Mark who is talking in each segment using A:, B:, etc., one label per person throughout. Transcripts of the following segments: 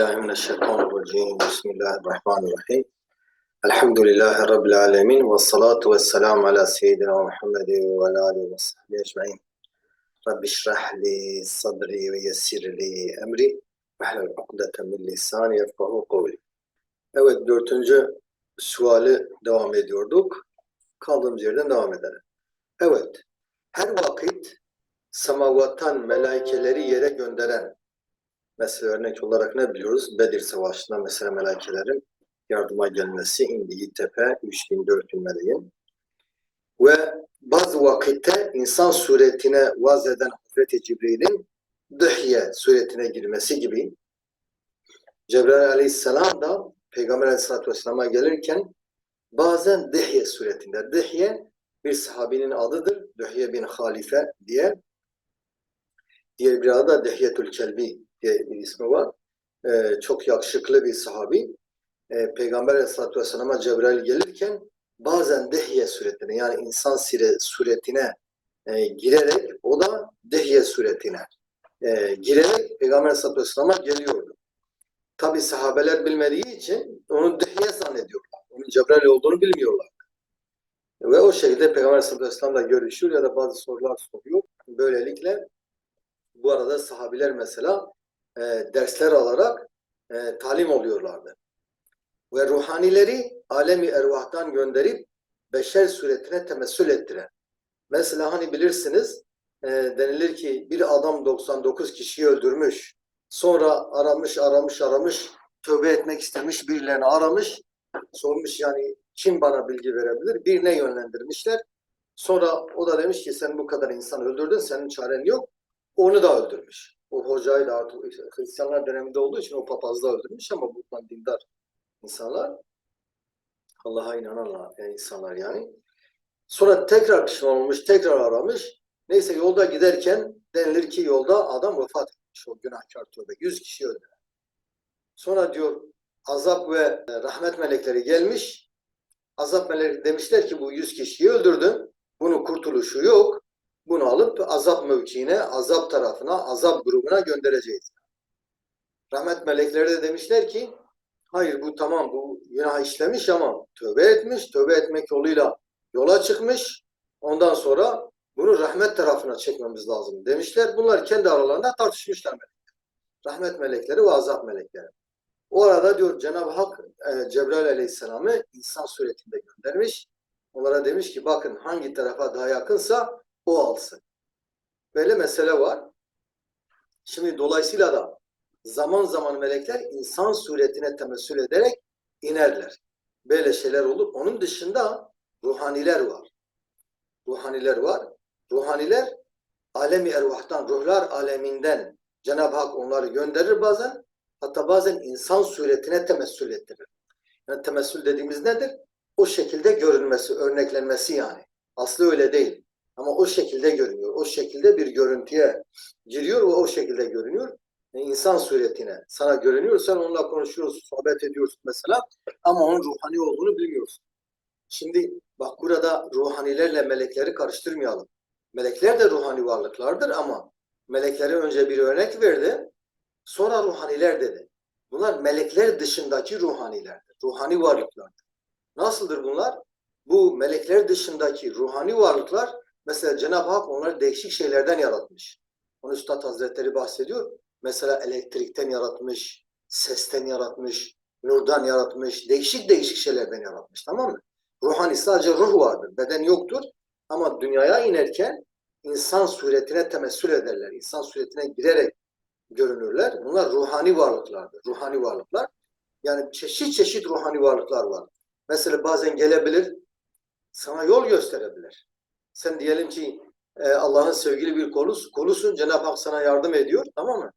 A: billahi mineşşeytanirracim. Bismillahirrahmanirrahim. Elhamdülillahi rabbil alamin ve salatu vesselam ala seyyidina Muhammedin ve ala alihi ve sahbihi ecmaîn. Rabbi şrah li sadri ve yessir li emri ve hlul ukdeten min lisani yefkahu kavli. Evet dörtüncü suali devam ediyorduk. Kaldığımız yerden devam edelim. Evet. Her vakit semavattan melaikeleri yere gönderen Mesela örnek olarak ne biliyoruz? Bedir Savaşı'nda mesela melekelerin yardıma gelmesi, indiği tepe 3000 4000 meleğin. Ve bazı vakitte insan suretine vaz eden Hazreti Cibril'in dıhye suretine girmesi gibi Cebrail aleyhisselam da Peygamber aleyhisselatü vesselam'a gelirken bazen dihye suretinde. Dihye bir sahabinin adıdır. Dihye bin Halife diye. Diğer bir adı da Dihyetul Kelbi diye bir ismi var. Ee, çok yakışıklı bir sahabi. Ee, Peygamber aleyhisselatü vesselam'a Cebrail gelirken bazen dehye suretine yani insan sire, suretine e, girerek o da dehye suretine e, girerek Peygamber aleyhisselatü vesselam'a geliyordu. Tabi sahabeler bilmediği için onu dehye zannediyorlar. Onun Cebrail olduğunu bilmiyorlar. Ve o şekilde Peygamber aleyhisselatü vesselam'la görüşüyor ya da bazı sorular soruyor. Böylelikle bu arada sahabiler mesela e, dersler alarak e, talim oluyorlardı. Ve ruhanileri alemi ervahtan gönderip beşer suretine temessül ettiren. Mesela hani bilirsiniz e, denilir ki bir adam 99 kişiyi öldürmüş. Sonra aramış aramış aramış tövbe etmek istemiş birilerini aramış. Sormuş yani kim bana bilgi verebilir? Birine yönlendirmişler. Sonra o da demiş ki sen bu kadar insan öldürdün senin çaren yok. Onu da öldürmüş. O hocayı da artık Hristiyanlar döneminde olduğu için o papazı da öldürmüş ama bundan dindar insanlar Allah'a inanan yani insanlar yani. Sonra tekrar pişman olmuş, tekrar aramış. Neyse yolda giderken denilir ki yolda adam vefat etmiş o günahkar tövbe. Yüz kişi öldü. Sonra diyor azap ve rahmet melekleri gelmiş. Azap melekleri demişler ki bu yüz kişiyi öldürdün. Bunun kurtuluşu yok. Bunu alıp azap mevkiine, azap tarafına, azap grubuna göndereceğiz. Rahmet melekleri de demişler ki hayır bu tamam bu günah işlemiş ama tövbe etmiş. Tövbe etmek yoluyla yola çıkmış. Ondan sonra bunu rahmet tarafına çekmemiz lazım demişler. Bunlar kendi aralarında tartışmışlar melekler. Rahmet melekleri ve azap melekleri. O arada diyor Cenab-ı Hak e, Cebrail Aleyhisselam'ı insan suretinde göndermiş. Onlara demiş ki bakın hangi tarafa daha yakınsa o alsın. Böyle mesele var. Şimdi dolayısıyla da zaman zaman melekler insan suretine temessül ederek inerler. Böyle şeyler olur. Onun dışında ruhaniler var. Ruhaniler var. Ruhaniler alemi ervahtan, ruhlar aleminden Cenab-ı Hak onları gönderir bazen. Hatta bazen insan suretine temessül ettirir. Yani temessül dediğimiz nedir? O şekilde görünmesi, örneklenmesi yani. Aslı öyle değil. Ama o şekilde görünüyor. O şekilde bir görüntüye giriyor ve o şekilde görünüyor. Yani insan suretine sana görünüyor. Sen onunla konuşuyorsun, sohbet ediyorsun mesela. Ama onun ruhani olduğunu bilmiyorsun. Şimdi bak burada ruhanilerle melekleri karıştırmayalım. Melekler de ruhani varlıklardır ama meleklere önce bir örnek verdi. Sonra ruhaniler dedi. Bunlar melekler dışındaki ruhanilerdir. Ruhani varlıklardır. Nasıldır bunlar? Bu melekler dışındaki ruhani varlıklar Mesela Cenab-ı Hak onları değişik şeylerden yaratmış. Onu Üstad Hazretleri bahsediyor. Mesela elektrikten yaratmış, sesten yaratmış, nurdan yaratmış, değişik değişik şeylerden yaratmış. Tamam mı? Ruhani sadece ruh vardır, beden yoktur. Ama dünyaya inerken insan suretine temessül ederler. İnsan suretine girerek görünürler. Bunlar ruhani varlıklardır. Ruhani varlıklar. Yani çeşit çeşit ruhani varlıklar var. Mesela bazen gelebilir, sana yol gösterebilir. Sen diyelim ki e, Allah'ın sevgili bir kolusun, kolusun. Cenab-ı Hak sana yardım ediyor. Tamam mı?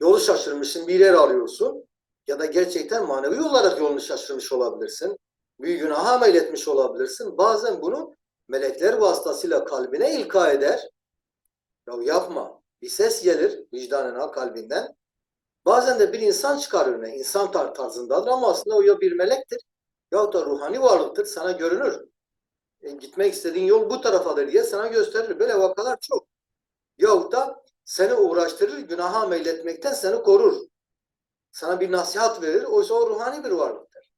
A: Yolu şaşırmışsın, bir yer arıyorsun. Ya da gerçekten manevi olarak yolunu şaşırmış olabilirsin. Bir günaha meyletmiş olabilirsin. Bazen bunu melekler vasıtasıyla kalbine ilka eder. Ya yapma. Bir ses gelir vicdanına, kalbinden. Bazen de bir insan çıkar önüne. İnsan tarzındadır ama aslında o ya bir melektir ya da ruhani varlıktır. Sana görünür e, gitmek istediğin yol bu tarafadır diye sana gösterir. Böyle vakalar çok. Yahut da seni uğraştırır, günaha meyletmekten seni korur. Sana bir nasihat verir. Oysa o ruhani bir varlıktır.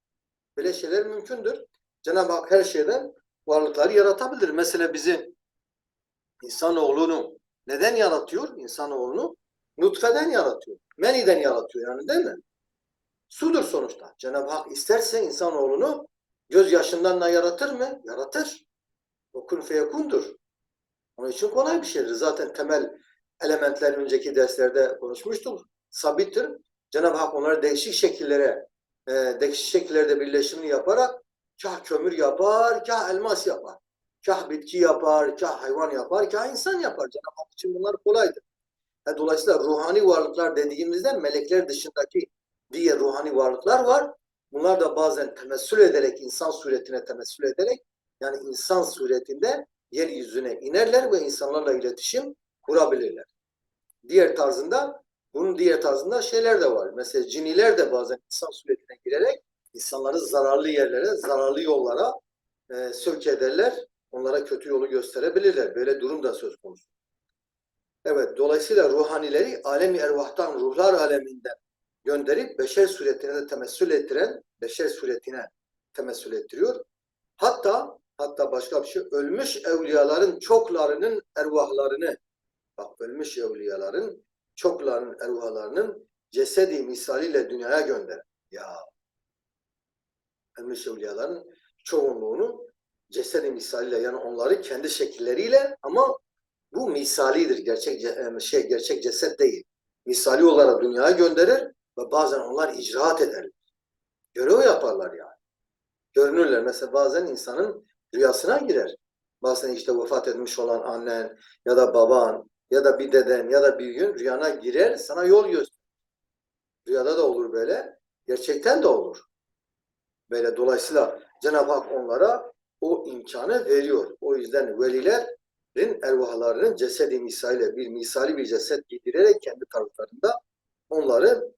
A: Böyle şeyler mümkündür. Cenab-ı Hak her şeyden varlıkları yaratabilir. Mesela bizi insanoğlunu neden yaratıyor? İnsanoğlunu nutfeden yaratıyor. Meniden yaratıyor yani değil mi? Sudur sonuçta. Cenab-ı Hak isterse insanoğlunu gözyaşından da yaratır mı? Yaratır. O kun feyekundur. Onun için kolay bir şeydir. Zaten temel elementler önceki derslerde konuşmuştuk. Sabittir. Cenab-ı Hak onları değişik şekillere, e, değişik şekillerde birleşimini yaparak kah kömür yapar, kah elmas yapar. Kah bitki yapar, kah hayvan yapar, kah insan yapar. Cenab-ı Hak için bunlar kolaydır. E, dolayısıyla ruhani varlıklar dediğimizde melekler dışındaki diğer ruhani varlıklar var. Bunlar da bazen temessül ederek, insan suretine temessül ederek, yani insan suretinde yeryüzüne inerler ve insanlarla iletişim kurabilirler. Diğer tarzında, bunun diğer tarzında şeyler de var. Mesela ciniler de bazen insan suretine girerek insanları zararlı yerlere, zararlı yollara e, sövk ederler. Onlara kötü yolu gösterebilirler. Böyle durum da söz konusu. Evet, dolayısıyla ruhanileri alemi ervahtan, ruhlar aleminden gönderip beşer suretine de temessül ettiren, beşer suretine temessül ettiriyor. Hatta hatta başka bir şey, ölmüş evliyaların çoklarının ervahlarını, bak ölmüş evliyaların çoklarının ervahlarının cesedi misaliyle dünyaya gönder. Ya ölmüş evliyaların çoğunluğunu cesedi misaliyle yani onları kendi şekilleriyle ama bu misalidir. Gerçek şey gerçek ceset değil. Misali olarak dünyaya gönderir ve bazen onlar icraat ederler. Görev yaparlar yani. Görünürler. Mesela bazen insanın rüyasına girer. Bazen işte vefat etmiş olan annen ya da baban ya da bir deden ya da bir gün rüyana girer sana yol gösterir. Rüyada da olur böyle. Gerçekten de olur. Böyle dolayısıyla Cenab-ı Hak onlara o imkanı veriyor. O yüzden velilerin ervahlarının cesedi misaliyle bir misali bir ceset giydirerek kendi taraflarında onları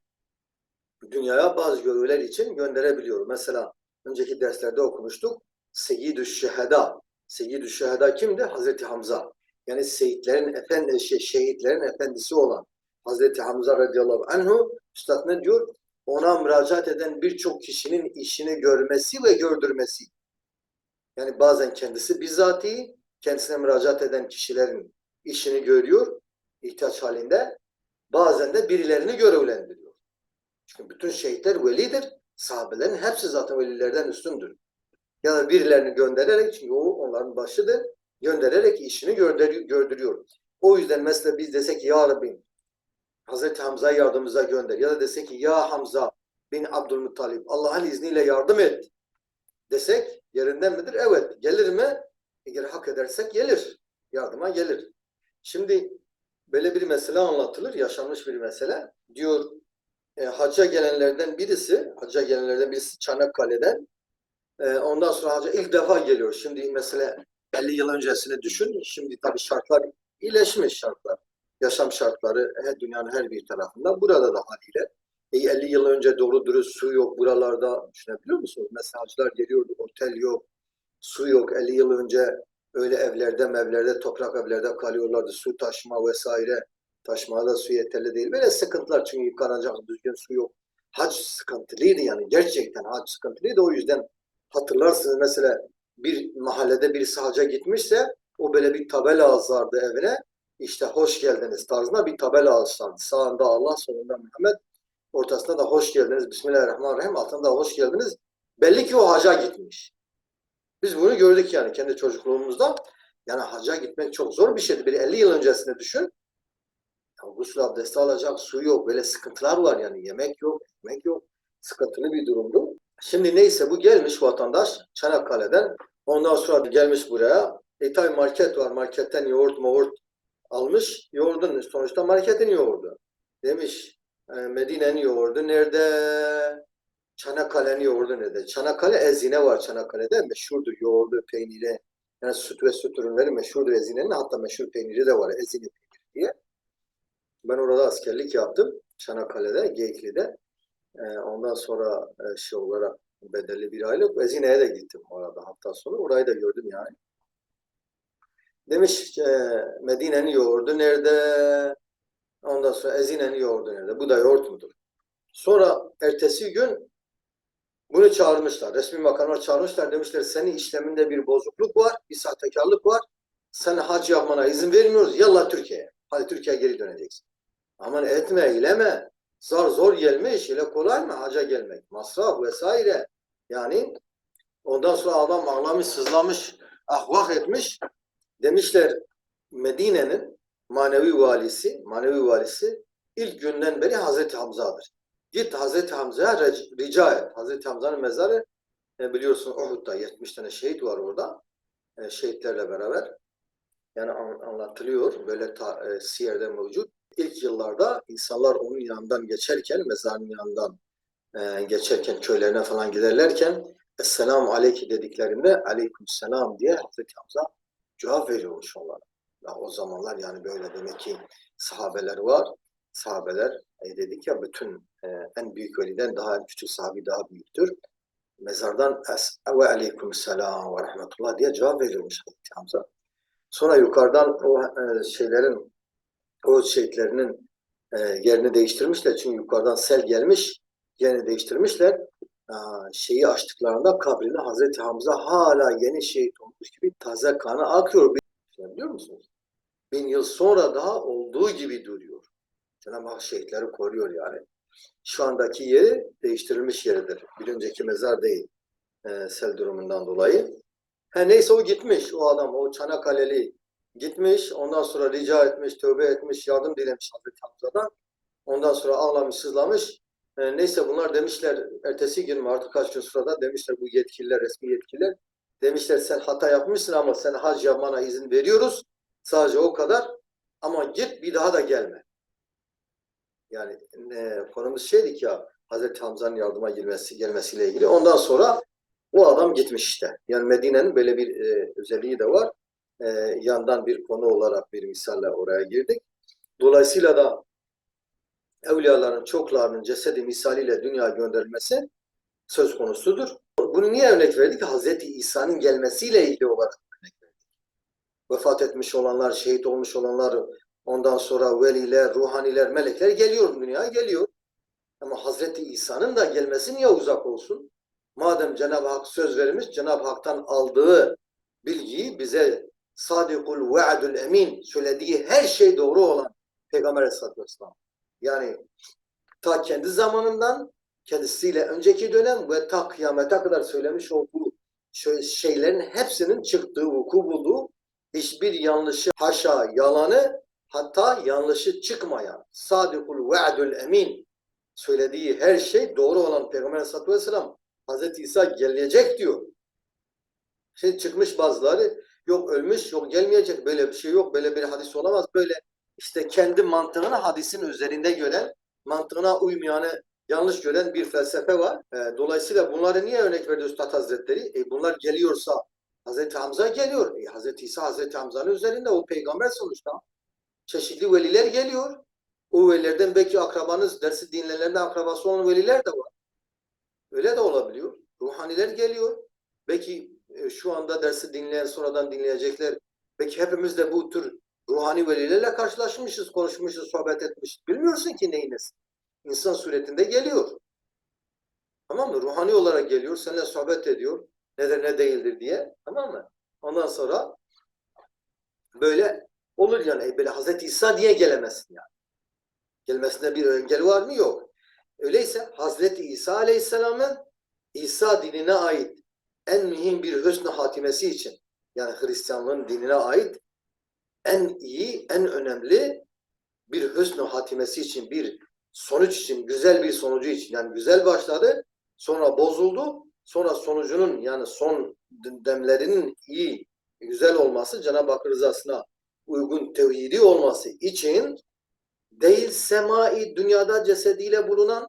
A: dünyaya bazı görevler için gönderebiliyor. Mesela önceki derslerde okumuştuk. Seyyidü Şeheda. Seyyidü Şeheda kimdi? Hazreti Hamza. Yani seyitlerin efendi, şey, şehitlerin efendisi olan Hazreti Hamza radıyallahu anhu Üstad ne diyor? Ona müracaat eden birçok kişinin işini görmesi ve gördürmesi. Yani bazen kendisi bizzati kendisine müracaat eden kişilerin işini görüyor ihtiyaç halinde. Bazen de birilerini görevlendiriyor. Çünkü bütün şehitler velidir. Sahabelerin hepsi zaten velilerden üstündür. Ya da birilerini göndererek çünkü o onların başıdır. Göndererek işini gördürüyor. O yüzden mesela biz desek ki ya Rabbim Hazreti Hamza'yı yardımımıza gönder. Ya da desek ki ya Hamza bin Abdülmuttalib Allah'ın izniyle yardım et desek yerinden midir? Evet. Gelir mi? Eğer hak edersek gelir. Yardıma gelir. Şimdi böyle bir mesele anlatılır. Yaşanmış bir mesele. Diyor e, hacca gelenlerden birisi, hacca gelenlerden birisi Çanakkale'den. E, ondan sonra hacca ilk defa geliyor. Şimdi mesela 50 yıl öncesini düşün. Şimdi tabii şartlar iyileşmiş şartlar. Yaşam şartları her dünyanın her bir tarafında. Burada da haliyle. E, 50 yıl önce doğru dürüst su yok buralarda. Düşünebiliyor musunuz? Mesela hacılar geliyordu. Otel yok. Su yok. 50 yıl önce öyle evlerde mevlerde toprak evlerde kalıyorlardı. Su taşıma vesaire. Taşmaya da su yeterli değil. Böyle sıkıntılar çünkü yıkanacak düzgün su yok. Hac sıkıntılıydı yani. Gerçekten hac sıkıntılıydı. O yüzden hatırlarsınız mesela bir mahallede birisi hacca gitmişse o böyle bir tabela asardı evine. İşte hoş geldiniz tarzında bir tabela asardı. Sağında Allah, solunda Muhammed. Ortasında da hoş geldiniz. Bismillahirrahmanirrahim. Altında hoş geldiniz. Belli ki o hacca gitmiş. Biz bunu gördük yani kendi çocukluğumuzda. Yani hacca gitmek çok zor bir şeydi. Bir 50 yıl öncesine düşün. Gusül abdesti alacak su yok. Böyle sıkıntılar var yani. Yemek yok, ekmek yok. Sıkıntılı bir durumdu. Şimdi neyse bu gelmiş vatandaş Çanakkale'den. Ondan sonra gelmiş buraya. E market var. Marketten yoğurt moğurt almış. Yoğurdun sonuçta marketin yoğurdu. Demiş e, Medine'nin yoğurdu nerede? Çanakkale'nin yoğurdu nerede? Çanakkale Ezine var Çanakkale'de. Meşhurdur yoğurdu, peyniri. Yani süt ve süt ürünleri meşhurdur Ezine'nin. Hatta meşhur peyniri de var. Ezine peyniri diye. Ben orada askerlik yaptım. Çanakkale'de, Geyikli'de. Ee, ondan sonra e, şey olarak bedelli bir aylık Ezine'ye de gittim orada hafta sonu. Orayı da gördüm yani. Demiş e, Medine'nin yoğurdu nerede? Ondan sonra Ezine'nin yoğurdu nerede? Bu da yoğurt mudur? Sonra ertesi gün bunu çağırmışlar. Resmi makamlar çağırmışlar. Demişler senin işleminde bir bozukluk var, bir sahtekarlık var. Sen hac yapmana izin vermiyoruz. Yallah Türkiye'ye. Hadi Türkiye'ye geri döneceksin. Aman etme, eyleme. Zar zor gelmiş. Öyle kolay mı haca gelmek? Masraf vesaire. Yani ondan sonra adam ağlamış, sızlamış, ahvah etmiş. Demişler Medine'nin manevi valisi, manevi valisi ilk günden beri Hazreti Hamza'dır. Git Hazreti Hamza'ya ric- rica et. Hazreti Hamza'nın mezarı e, biliyorsun Uhud'da 70 tane şehit var orada. E, şehitlerle beraber. Yani an- anlatılıyor. Böyle ta, e, siyerde mevcut. İlk yıllarda insanlar onun yanından geçerken, mezarın yanından e, geçerken köylerine falan giderlerken Esselamu Aleyki dediklerinde Aleyküm Selam diye Hazreti Hamza cevap veriyormuş onlara. Ya o zamanlar yani böyle demek ki sahabeler var. Sahabeler e, dedik ya bütün e, en büyük veliden daha en küçük sahabi daha büyüktür. Mezardan es ve aleyküm selam ve rahmetullah diye cevap veriyormuş Hazreti Hamza. Sonra yukarıdan o e, şeylerin o şehitlerinin e, yerini değiştirmişler. Çünkü yukarıdan sel gelmiş, yerini değiştirmişler. Aa, şeyi açtıklarında kabrine Hazreti Hamza hala yeni şehit olmuş gibi taze kanı akıyor. Bil- Biliyor musunuz? Bin yıl sonra daha olduğu gibi duruyor. Cenab-ı Hak şehitleri koruyor yani. Şu andaki yeri değiştirilmiş yeridir. Bir önceki mezar değil. e, sel durumundan dolayı. Ha, neyse o gitmiş. O adam, o Çanakkale'li gitmiş. Ondan sonra rica etmiş, tövbe etmiş, yardım dilemiş Hazreti Hamza'dan. Ondan sonra ağlamış, sızlamış. E, neyse bunlar demişler, ertesi gün mü artık kaç gün sonra demişler bu yetkililer, resmi yetkililer. Demişler sen hata yapmışsın ama sen hac yapmana izin veriyoruz. Sadece o kadar. Ama git bir daha da gelme. Yani e, konumuz şeydik ya Hazreti Hamza'nın yardıma girmesi gelmesiyle ilgili. Ondan sonra o adam gitmiş işte. Yani Medine'nin böyle bir e, özelliği de var. E, yandan bir konu olarak bir misalle oraya girdik. Dolayısıyla da evliyaların çoklarının cesedi misaliyle dünya gönderilmesi söz konusudur. Bunu niye örnek verdik? Hazreti İsa'nın gelmesiyle ilgili olarak örnek verdik. Vefat etmiş olanlar, şehit olmuş olanlar, ondan sonra veliler, ruhaniler, melekler geliyor dünyaya geliyor. Ama Hazreti İsa'nın da gelmesi niye uzak olsun? Madem Cenab-ı Hak söz vermiş, Cenab-ı Hak'tan aldığı bilgiyi bize sadikul ve'dül emin söylediği her şey doğru olan Peygamber Aleyhisselatü Vesselam. Yani ta kendi zamanından kendisiyle önceki dönem ve ta kıyamete kadar söylemiş olduğu şeylerin hepsinin çıktığı, vuku bulduğu hiçbir yanlışı, haşa, yalanı hatta yanlışı çıkmayan sadikul ve'dül emin söylediği her şey doğru olan Peygamber Aleyhisselatü Vesselam Hazreti İsa gelecek diyor. Şimdi çıkmış bazıları yok ölmüş yok gelmeyecek böyle bir şey yok böyle bir hadis olamaz böyle işte kendi mantığını hadisin üzerinde gören mantığına uymayanı yanlış gören bir felsefe var. E, dolayısıyla bunları niye örnek veriyor Üstad Hazretleri? E, bunlar geliyorsa Hazreti Hamza geliyor. E, Hazreti İsa Hazreti Hamza'nın üzerinde o peygamber sonuçta. Çeşitli veliler geliyor. O velilerden belki akrabanız, dersi dinleyenlerden akrabası olan veliler de var. Öyle de olabiliyor. Ruhaniler geliyor. Belki şu anda dersi dinleyen, sonradan dinleyecekler. Belki hepimiz de bu tür ruhani velilerle karşılaşmışız, konuşmuşuz, sohbet etmişiz. Bilmiyorsun ki neyiniz. İnsan suretinde geliyor. Tamam mı? Ruhani olarak geliyor, seninle sohbet ediyor. Nedir ne değildir diye. Tamam mı? Ondan sonra böyle olur yani. E, Böyle Hazreti İsa diye gelemezsin yani. Gelmesinde bir engel var mı? Yok. Öyleyse Hazreti İsa Aleyhisselam'ın İsa dinine ait en mühim bir hüsnü hatimesi için yani Hristiyanlığın dinine ait en iyi, en önemli bir hüsnü hatimesi için, bir sonuç için, güzel bir sonucu için. Yani güzel başladı, sonra bozuldu, sonra sonucunun yani son demlerinin iyi, güzel olması, Cenab-ı Hak rızasına uygun tevhidi olması için değil semai dünyada cesediyle bulunan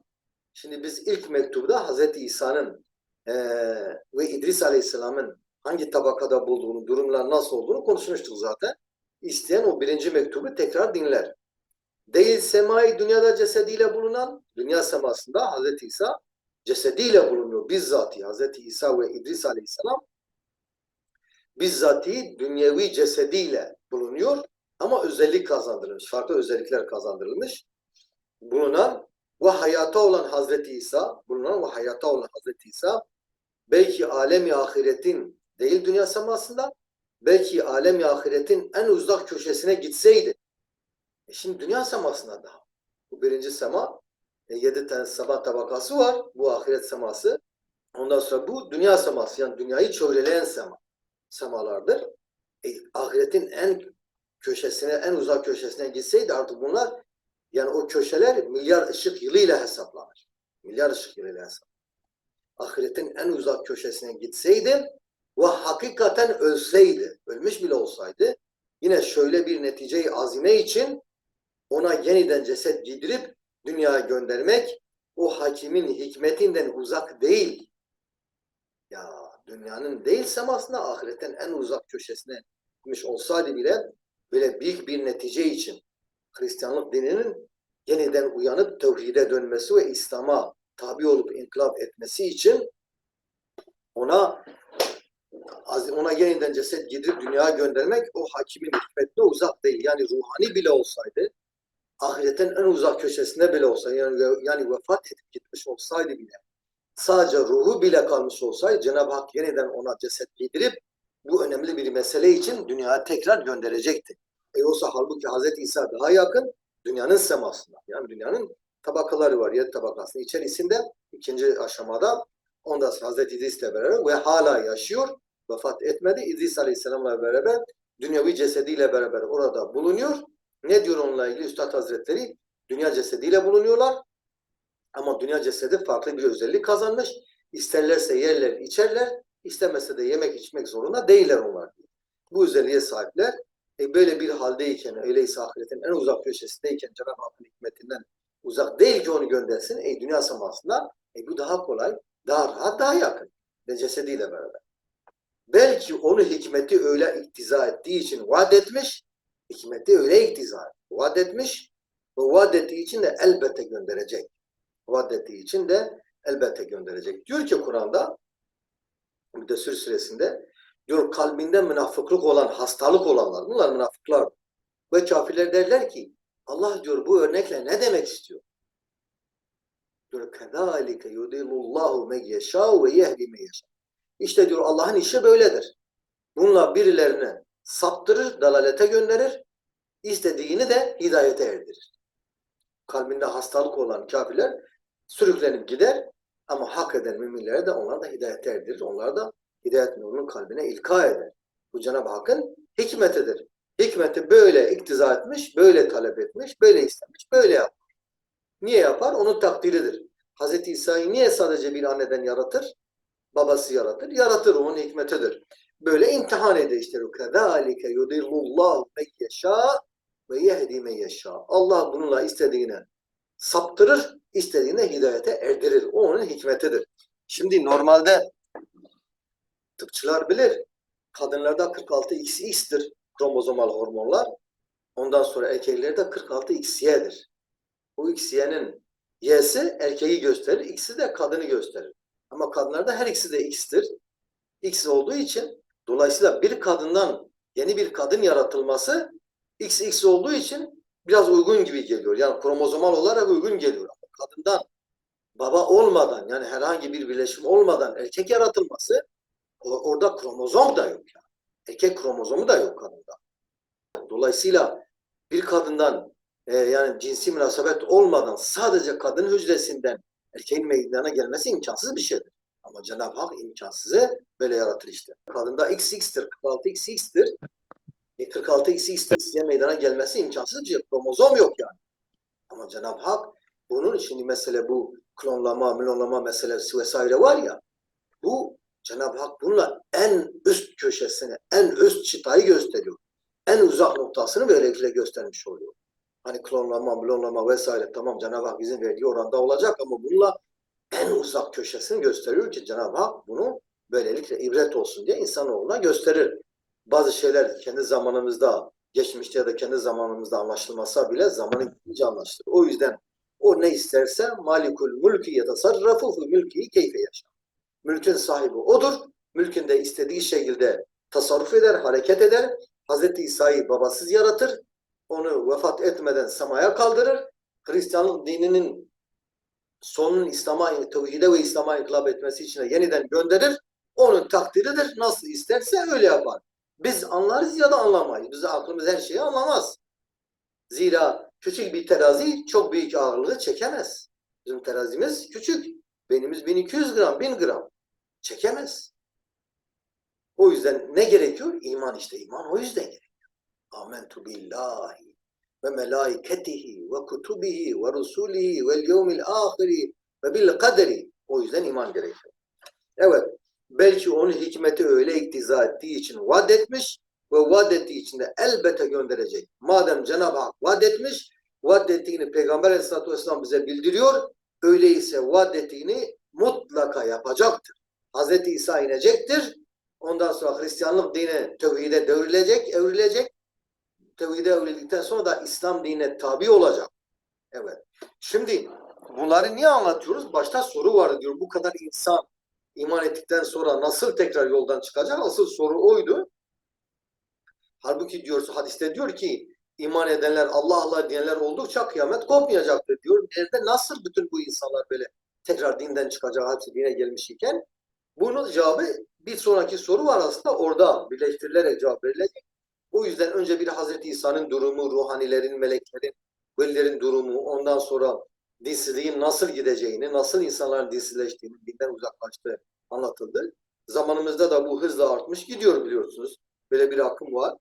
A: şimdi biz ilk mektubda Hazreti İsa'nın eee, ve İdris Aleyhisselam'ın hangi tabakada bulduğunu, durumlar nasıl olduğunu konuşmuştuk zaten. İsteyen o birinci mektubu tekrar dinler. Değil semai dünyada cesediyle bulunan, dünya semasında Hazreti İsa cesediyle bulunuyor. Bizzati Hazreti İsa ve İdris Aleyhisselam bizzati dünyevi cesediyle bulunuyor ama özellik kazandırılmış. Farklı özellikler kazandırılmış. Bulunan ve hayata olan Hazreti İsa, bulunan ve hayata olan Hazreti İsa belki alemi ahiretin değil dünya semasında belki alemi ahiretin en uzak köşesine gitseydi. E şimdi dünya semasında daha. Bu birinci sema. E, yedi tane sema tabakası var. Bu ahiret seması. Ondan sonra bu dünya seması. Yani dünyayı çevreleyen sema. Semalardır. E, ahiretin en köşesine, en uzak köşesine gitseydi artık bunlar yani o köşeler milyar ışık yılıyla hesaplanır. Milyar ışık yılıyla hesaplanır. Ahiretin en uzak köşesine gitseydi ve hakikaten ölseydi, ölmüş bile olsaydı yine şöyle bir neticeyi azime için ona yeniden ceset giydirip dünyaya göndermek o hakimin hikmetinden uzak değil. Ya dünyanın değil semasına ahiretten en uzak köşesine gitmiş olsaydı bile böyle büyük bir netice için Hristiyanlık dininin yeniden uyanıp tevhide dönmesi ve İslam'a tabi olup inkılap etmesi için ona ona yeniden ceset gidip dünyaya göndermek o hakimin hikmetine uzak değil. Yani ruhani bile olsaydı ahiretin en uzak köşesinde bile olsa yani, yani vefat edip gitmiş olsaydı bile sadece ruhu bile kalmış olsaydı Cenab-ı Hak yeniden ona ceset giydirip bu önemli bir mesele için dünyaya tekrar gönderecekti. E yoksa halbuki Hz. İsa daha yakın dünyanın semasında. Yani dünyanın tabakaları var. Yer tabakasının içerisinde ikinci aşamada ondan sonra Hz. İdris'le beraber ve hala yaşıyor. Vefat etmedi. İdris Aleyhisselam'la beraber dünyavi cesediyle beraber orada bulunuyor. Ne diyor onunla ilgili Üstad Hazretleri? Dünya cesediyle bulunuyorlar. Ama dünya cesedi farklı bir özellik kazanmış. İsterlerse yerler, içerler. istemese de yemek içmek zorunda değiller onlar. Bu özelliğe sahipler. E böyle bir haldeyken, öyleyse ahiretin en uzak köşesindeyken Cenab-ı Hakk'ın hikmetinden uzak değil ki onu göndersin. E dünya semasında e bu daha kolay, daha rahat, daha yakın. Ve cesediyle beraber. Belki onu hikmeti öyle iktiza ettiği için vaat etmiş, hikmeti öyle iktiza etmiş, vaat etmiş ve vaat ettiği için de elbette gönderecek. Vaat ettiği için de elbette gönderecek. Diyor ki Kur'an'da Müddessir suresinde diyor kalbinde münafıklık olan, hastalık olanlar, bunlar münafıklar. Ve kafirler derler ki Allah diyor bu örnekle ne demek istiyor? Diyor yudilullahu me yeşâ ve yehdi me yeşâ. İşte diyor Allah'ın işi böyledir. Bununla birilerini saptırır, dalalete gönderir, istediğini de hidayete erdirir. Kalbinde hastalık olan kafirler sürüklenip gider ama hak eden müminlere de onlar da hidayete erdirir. Onlar da hidayet nurunun kalbine ilka eder. Bu Cenab-ı Hakk'ın hikmetidir. Hikmeti böyle iktiza etmiş, böyle talep etmiş, böyle istemiş, böyle yapar. Niye yapar? Onun takdiridir. Hz. İsa'yı niye sadece bir anneden yaratır? Babası yaratır. Yaratır, onun hikmetidir. Böyle imtihan eder işte. كَذَٰلِكَ يُدِرُّ اللّٰهُ مَنْ يَشَاءُ ve yehdi men yeşâ. Allah bununla istediğine saptırır, istediğine hidayete erdirir. O onun hikmetidir. Şimdi normalde tıpçılar bilir. Kadınlarda 46XX'tir kromozomal hormonlar. Ondan sonra erkeklerde 46XY'dir. Bu XY'nin Y'si erkeği gösterir, X'i de kadını gösterir. Ama kadınlarda her ikisi de X'tir. X olduğu için dolayısıyla bir kadından yeni bir kadın yaratılması XX olduğu için biraz uygun gibi geliyor. Yani kromozomal olarak uygun geliyor. Ama kadından baba olmadan yani herhangi bir birleşim olmadan erkek yaratılması orada kromozom da yok. Yani. Erkek kromozomu da yok kadında. Dolayısıyla bir kadından e, yani cinsi münasebet olmadan sadece kadın hücresinden erkeğin meydana gelmesi imkansız bir şeydir. Ama Cenab-ı Hak imkansızı böyle yaratır işte. Kadında XX'tir, 46XX'tir. E 46XX'ye meydana gelmesi imkansız bir şey. Kromozom yok yani. Ama Cenab-ı Hak bunun şimdi mesele bu klonlama, milonlama meselesi vesaire var ya bu Cenab-ı Hak bununla en üst köşesini, en üst çıtayı gösteriyor. En uzak noktasını böylelikle göstermiş oluyor. Hani klonlama, milonlama vesaire tamam Cenab-ı Hak izin verdiği oranda olacak ama bununla en uzak köşesini gösteriyor ki Cenab-ı Hak bunu böylelikle ibret olsun diye insanoğluna gösterir. Bazı şeyler kendi zamanımızda, geçmişte ya da kendi zamanımızda anlaşılmasa bile zamanın iyice anlaşılır. O yüzden o ne isterse malikul mülki yetasarrafu fi mülki keyfe yaşar. Mülkün sahibi odur. Mülkünde istediği şekilde tasarruf eder, hareket eder. Hazreti İsa'yı babasız yaratır. Onu vefat etmeden semaya kaldırır. Hristiyanlık dininin sonun İslam'a, tevhide ve İslam'a inkılap etmesi için de yeniden gönderir. Onun takdiridir. Nasıl isterse öyle yapar. Biz anlarız ya da anlamayız. Bize aklımız her şeyi anlamaz. Zira küçük bir terazi çok büyük ağırlığı çekemez. Bizim terazimiz küçük. Benimiz 1200 gram, 1000 gram. Çekemez. O yüzden ne gerekiyor? İman işte. iman o yüzden gerekiyor. Amentu billahi ve melaiketihi ve kutubihi ve rusulihi vel yevmil ahiri ve bil kaderi. O yüzden iman gerekiyor. Evet. Belki onun hikmeti öyle iktiza ettiği için vaad etmiş ve vaad ettiği için de elbette gönderecek. Madem Cenab-ı Hak vaad etmiş, vaad ettiğini Peygamber Aleyhisselatü Vesselam bize bildiriyor. Öyleyse vaad ettiğini mutlaka yapacaktır. Hazreti İsa inecektir. Ondan sonra Hristiyanlık dini tevhide devrilecek, evrilecek. Tevhide evrildikten sonra da İslam dinine tabi olacak. Evet. Şimdi bunları niye anlatıyoruz? Başta soru var diyor. Bu kadar insan iman ettikten sonra nasıl tekrar yoldan çıkacak? Asıl soru oydu. Halbuki diyor hadiste diyor ki iman edenler Allah Allah diyenler oldukça kıyamet kopmayacaktır diyor. Nerede nasıl bütün bu insanlar böyle tekrar dinden çıkacak hepsi dine gelmiş iken bunun cevabı bir sonraki soru var aslında orada birleştirilerek cevap verilecek. O yüzden önce bir Hazreti İsa'nın durumu, ruhanilerin, meleklerin, velilerin durumu, ondan sonra dinsizliğin nasıl gideceğini, nasıl insanların dinsizleştiğini, dinden uzaklaştığı anlatıldı. Zamanımızda da bu hızla artmış gidiyor biliyorsunuz. Böyle bir akım var.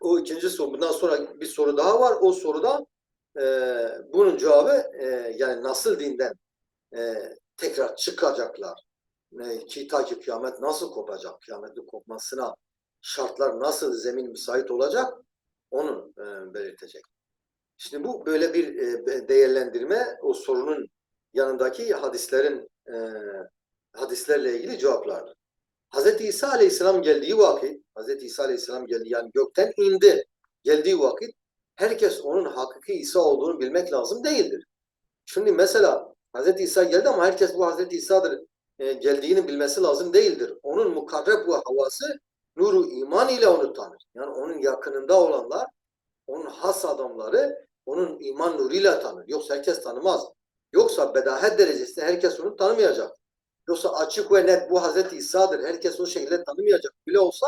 A: O ikinci soru. Bundan sonra bir soru daha var. O soruda e, bunun cevabı e, yani nasıl dinden e, tekrar çıkacaklar? Ki ta ki kıyamet nasıl kopacak? Kıyametin kopmasına şartlar nasıl zemin müsait olacak? Onu e, belirtecek. Şimdi bu böyle bir e, değerlendirme o sorunun yanındaki hadislerin e, hadislerle ilgili cevaplardır. Hz. İsa Aleyhisselam geldiği vakit, Hz. İsa Aleyhisselam geldi yani gökten indi geldiği vakit herkes onun hakiki İsa olduğunu bilmek lazım değildir. Şimdi mesela Hz. İsa geldi ama herkes bu Hz. İsa'dır e, geldiğini bilmesi lazım değildir. Onun mukarreb ve havası nuru iman ile onu tanır. Yani onun yakınında olanlar, onun has adamları onun iman nuruyla tanır. Yoksa herkes tanımaz. Yoksa bedahet derecesinde herkes onu tanımayacak. Yoksa açık ve net bu Hazreti İsa'dır. Herkes o şekilde tanımayacak bile olsa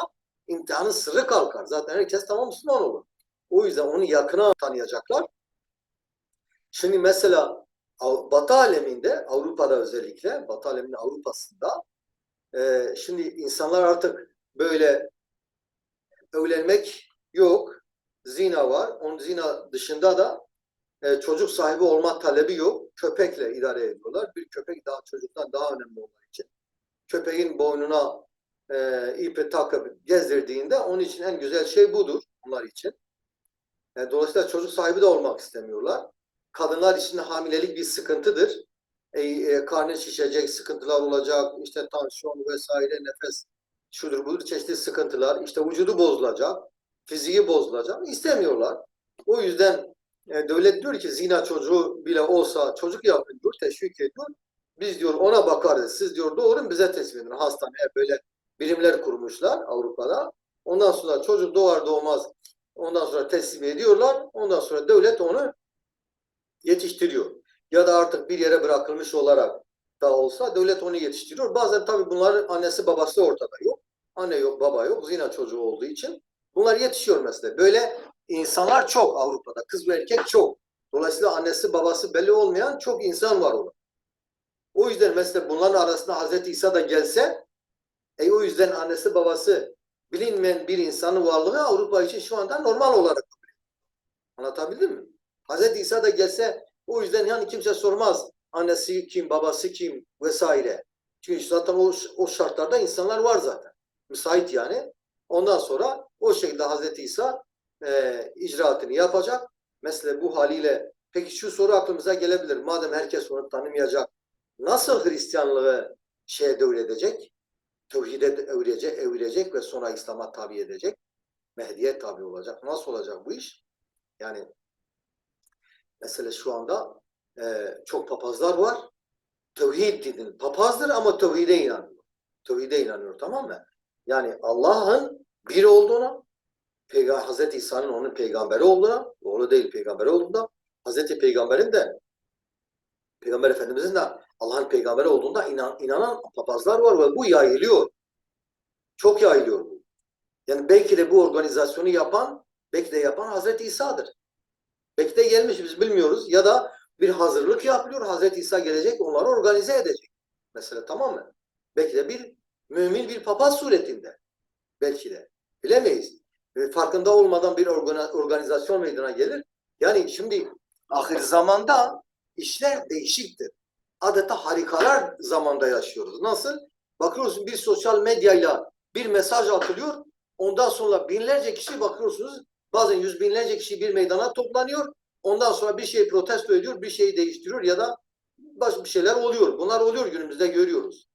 A: imtihanın sırrı kalkar. Zaten herkes tamam Müslüman olur. O yüzden onu yakına tanıyacaklar. Şimdi mesela Batı aleminde, Avrupa'da özellikle, Batı aleminin Avrupa'sında e, şimdi insanlar artık böyle evlenmek yok. Zina var. Onun zina dışında da e, çocuk sahibi olma talebi yok. Köpekle idare ediyorlar. Bir köpek daha çocuktan daha önemli olduğu için. Köpeğin boynuna e, ipi takıp gezdirdiğinde onun için en güzel şey budur onlar için. E, dolayısıyla çocuk sahibi de olmak istemiyorlar. Kadınlar için hamilelik bir sıkıntıdır. E, e, karnı şişecek, sıkıntılar olacak, işte tansiyon vesaire, nefes şudur budur çeşitli sıkıntılar, işte vücudu bozulacak, fiziği bozulacak. istemiyorlar. O yüzden e, devlet diyor ki zina çocuğu bile olsa çocuk yapın diyor, teşvik ediyor. Biz diyor ona bakarız. Siz diyor doğurun bize teslim edin. Hastaneye böyle birimler kurmuşlar Avrupa'da. Ondan sonra çocuk doğar doğmaz ondan sonra teslim ediyorlar. Ondan sonra devlet onu yetiştiriyor. Ya da artık bir yere bırakılmış olarak da olsa devlet onu yetiştiriyor. Bazen tabii bunların annesi babası ortada yok. Anne yok, baba yok. Zina çocuğu olduğu için. Bunlar yetişiyor mesela. Böyle insanlar çok Avrupa'da. Kız ve erkek çok. Dolayısıyla annesi babası belli olmayan çok insan var orada. O yüzden mesela bunların arasında Hazreti İsa da gelse e, o yüzden annesi babası bilinmeyen bir insanın varlığı Avrupa için şu anda normal olarak Anlatabildim mi? Hazreti İsa da gelse o yüzden yani kimse sormaz annesi kim, babası kim vesaire. Çünkü zaten o, o şartlarda insanlar var zaten. Müsait yani. Ondan sonra o şekilde Hazreti İsa e, icraatını yapacak. Mesela bu haliyle peki şu soru aklımıza gelebilir. Madem herkes onu tanımayacak nasıl Hristiyanlığı şeye devredecek? Tevhide evirecek, evirecek ve sonra İslam'a tabi edecek. Mehdiye tabi olacak. Nasıl olacak bu iş? Yani mesela şu anda e, çok papazlar var. Tevhid dedin. Papazdır ama tevhide inanıyor. Tevhide inanıyor tamam mı? Yani Allah'ın bir olduğuna, Peygamber, Hazreti İsa'nın onun peygamberi olduğuna, oğlu değil peygamberi olduğuna, Hazreti Peygamber'in de Peygamber Efendimizin de Allah'ın peygamberi olduğunda inan, inanan papazlar var ve bu yayılıyor. Çok yayılıyor bu. Yani belki de bu organizasyonu yapan, belki de yapan Hazreti İsa'dır. Belki de gelmiş biz bilmiyoruz ya da bir hazırlık yapılıyor. Hazreti İsa gelecek onları organize edecek. Mesela tamam mı? Belki de bir mümin bir papaz suretinde. Belki de. Bilemeyiz. Ve farkında olmadan bir organizasyon meydana gelir. Yani şimdi ahir zamanda işler değişiktir. Adeta harikalar zamanda yaşıyoruz. Nasıl? Bakıyorsun bir sosyal medyayla bir mesaj atılıyor. Ondan sonra binlerce kişi bakıyorsunuz. Bazen yüz binlerce kişi bir meydana toplanıyor. Ondan sonra bir şey protesto ediyor, bir şeyi değiştiriyor ya da başka bir şeyler oluyor. Bunlar oluyor günümüzde görüyoruz.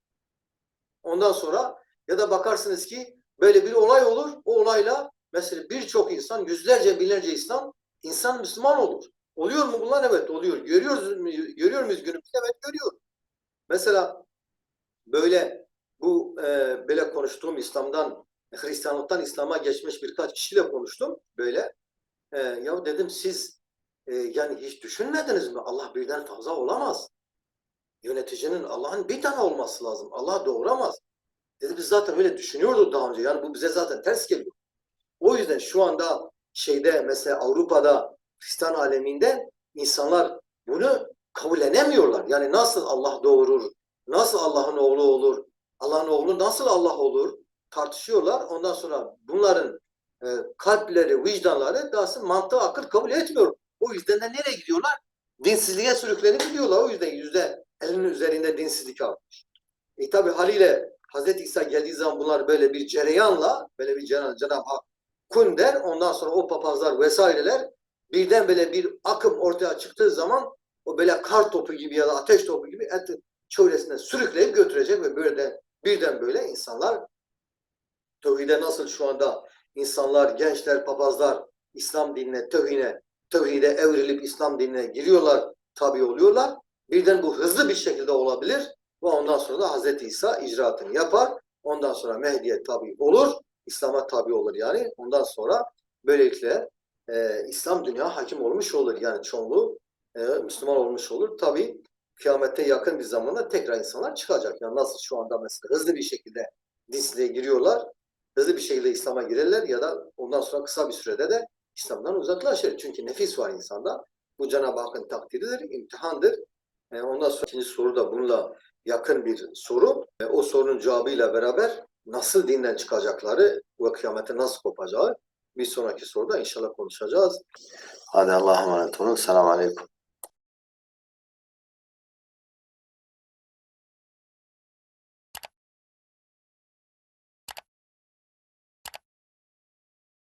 A: Ondan sonra ya da bakarsınız ki böyle bir olay olur. O olayla mesela birçok insan, yüzlerce, binlerce insan insan Müslüman olur. Oluyor mu bunlar? Evet oluyor. Görüyoruz? Görüyor muyuz günümüzde? Evet görüyoruz. Mesela böyle bu e, böyle konuştuğum İslam'dan Hristiyanlıktan İslam'a geçmiş birkaç kişiyle konuştum böyle. E, ya dedim siz e, yani hiç düşünmediniz mi? Allah birden fazla olamaz. Yöneticinin Allah'ın bir tane olması lazım. Allah doğuramaz. Dedi biz zaten öyle düşünüyorduk daha önce. Yani bu bize zaten ters geliyor. O yüzden şu anda şeyde mesela Avrupa'da Hristiyan aleminde insanlar bunu kabullenemiyorlar. Yani nasıl Allah doğurur? Nasıl Allah'ın oğlu olur? Allah'ın oğlu nasıl Allah olur? Tartışıyorlar. Ondan sonra bunların e, kalpleri, vicdanları daha mantığı akıl kabul etmiyor. O yüzden de nereye gidiyorlar? Dinsizliğe sürüklenip gidiyorlar. O yüzden yüzde elinin üzerinde dinsizlik artmış. E tabi haliyle Hazreti İsa geldiği zaman bunlar böyle bir cereyanla, böyle bir cereyan, Cenab-ı Hak kun der. Ondan sonra o papazlar vesaireler birden böyle bir akım ortaya çıktığı zaman o böyle kar topu gibi ya da ateş topu gibi et çevresine sürükleyip götürecek ve böyle de birden böyle insanlar tevhide nasıl şu anda insanlar, gençler, papazlar İslam dinine, tevhine, tevhide evrilip İslam dinine giriyorlar, tabi oluyorlar. Birden bu hızlı bir şekilde olabilir ve ondan sonra da Hazreti İsa icraatını yapar. Ondan sonra Mehdi'ye tabi olur. İslam'a tabi olur yani. Ondan sonra böylelikle e, İslam dünya hakim olmuş olur. Yani çoğunluğu e, Müslüman olmuş olur. Tabi kıyamette yakın bir zamanda tekrar insanlar çıkacak. Yani nasıl şu anda mesela hızlı bir şekilde dinsizliğe giriyorlar. Hızlı bir şekilde İslam'a girerler ya da ondan sonra kısa bir sürede de İslam'dan uzaklaşır. Çünkü nefis var insanda. Bu Cenab-ı Hakk'ın takdiridir, imtihandır. E, ondan sonra ikinci soru da bununla yakın bir soru. E, o sorunun cevabıyla beraber nasıl dinden çıkacakları ve kıyamete nasıl kopacağı bir sonraki soruda inşallah konuşacağız. Hadi Allah'a emanet olun. Selamun Aleyküm.